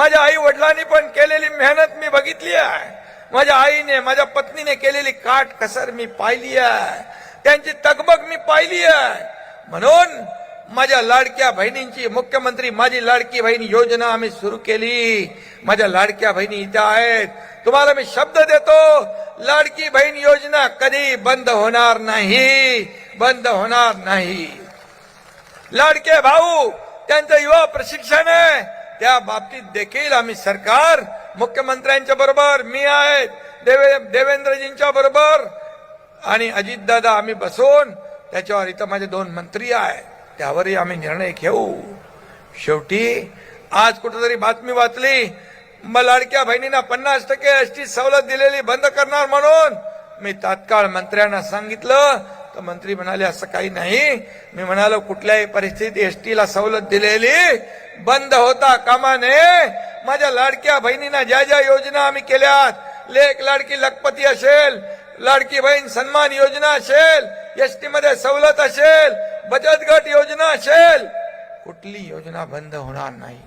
माझ्या आई वडिलांनी पण केलेली मेहनत मी बघितली आहे. माझ्या आईने माझ्या पत्नीने केलेली काट कसर मी पाहिली आहे. त्यांची तगबग मी पाहिली आहे. म्हणून माझ्या लाडक्या बहिणींची मुख्यमंत्री माझी लाडकी बहीण योजना आम्ही सुरू केली. माझ्या लाडक्या बहिणी इथे आहेत. तुम्हाला मी शब्द देतो लाडकी बहीण योजना कधी बंद होणार नाही. बंद होणार नाही. लाडके भाऊ त्यांचं युवा प्रशिक्षण आहे. त्या बाबतीत देखील आम्ही सरकार मुख्यमंत्र्यांच्या बरोबर मी आहेत देवे देवेंद्रजींच्या बरोबर आणि अजितदादा आम्ही बसून त्याच्यावर इथं माझे दोन मंत्री आहे त्यावरही आम्ही निर्णय घेऊ. शेवटी आज कुठेतरी बातमी वाचली मग लाडक्या बहिणींना पन्नास टक्के अशी सवलत दिलेली बंद करणार म्हणून मी तात्काळ मंत्र्यांना सांगितलं तर मंत्री म्हणाले असं काही नाही. मी म्हणालो कुठल्याही परिस्थितीत एस सवलत दिलेली बंद होता कामा नये. माझ्या लाडक्या बहिणींना ज्या ज्या योजना आम्ही केल्यात लेख लाडकी लखपती असेल लाडकी बहीण सन्मान योजना असेल एसटी मध्ये सवलत असेल बचत गट योजना असेल कुठली योजना बंद होणार नाही.